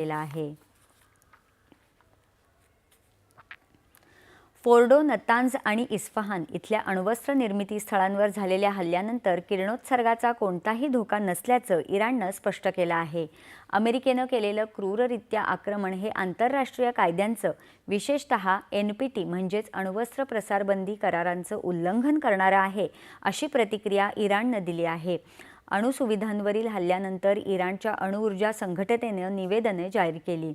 केला आहे. Fordow Natanz आणि इस्फहान इथल्या अण्वस्त्र निर्मिती स्थळांवर झालेल्या हल्ल्यानंतर किरणोत्सर्गाचा कोणताही धोका नसल्याचं इराणनं स्पष्ट केलं आहे. अमेरिकेनं केलेलं क्रूररित्या आक्रमण हे आंतरराष्ट्रीय कायद्यांचं विशेषत एन पी टी म्हणजेच अण्वस्त्र प्रसारबंदी करारांचं उल्लंघन करणारं आहे अशी प्रतिक्रिया इराणनं दिली आहे. अणुसुविधांवरील हल्ल्यानंतर इराणच्या अणुऊर्जा संघटनेनं निवेदने जाहीर केली.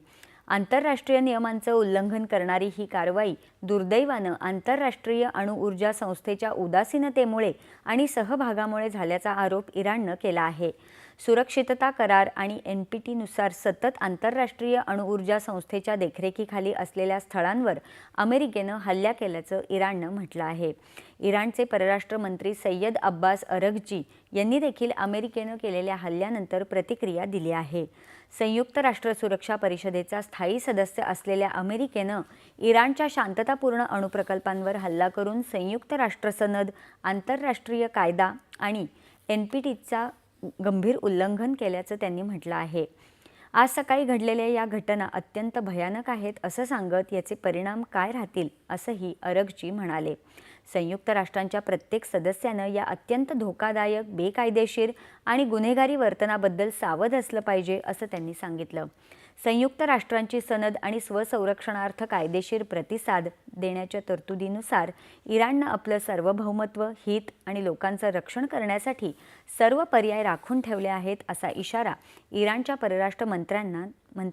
आंतरराष्ट्रीय नियमांचं उल्लंघन करणारी ही कारवाई दुर्दैवानं आंतरराष्ट्रीय अणुऊर्जा संस्थेच्या उदासीनतेमुळे आणि सहभागामुळे झाल्याचा आरोप इराणनं केला आहे. सुरक्षितता करार आणि एन पी टीनुसार सतत आंतरराष्ट्रीय अणुऊर्जा संस्थेच्या देखरेखीखाली असलेल्या स्थळांवर अमेरिकेनं हल्ला केल्याचं इराणनं म्हटलं आहे. इराणचे परराष्ट्र मंत्री सय्यद अब्बास अरगजी यांनी देखील अमेरिकेनं केलेल्या हल्ल्यानंतर प्रतिक्रिया दिली आहे. संयुक्त राष्ट्र सुरक्षा परिषदेचा स्थायी सदस्य असलेल्या अमेरिकेनं इराणच्या शांततापूर्ण अणुप्रकल्पांवर हल्ला करून संयुक्त राष्ट्र सनद आंतरराष्ट्रीय कायदा आणि एन पी टीचा गंभीर उल्लंघन केल्याचं त्यांनी म्हटलं आहे. आज सकाळी घडलेल्या या घटना अत्यंत भयानक आहेत असं सांगत याचे परिणाम काय राहतील असंही अरगजी म्हणाले. संयुक्त राष्ट्रांच्या प्रत्येक सदस्यानं या अत्यंत धोकादायक बेकायदेशीर आणि गुन्हेगारी वर्तनाबद्दल सावध असलं पाहिजे असं त्यांनी सांगितलं. संयुक्त राष्ट्रांची सनद आणि स्वसंरक्षणार्थ कायदेशीर प्रतिसाद देण्याच्या तरतुदीनुसार इराणनं आपलं सार्वभौमत्व हित आणि लोकांचं रक्षण करण्यासाठी सर्व पर्याय राखून ठेवले आहेत असा इशारा इराणच्या परराष्ट्र मंत्र्यांना मंत्र्या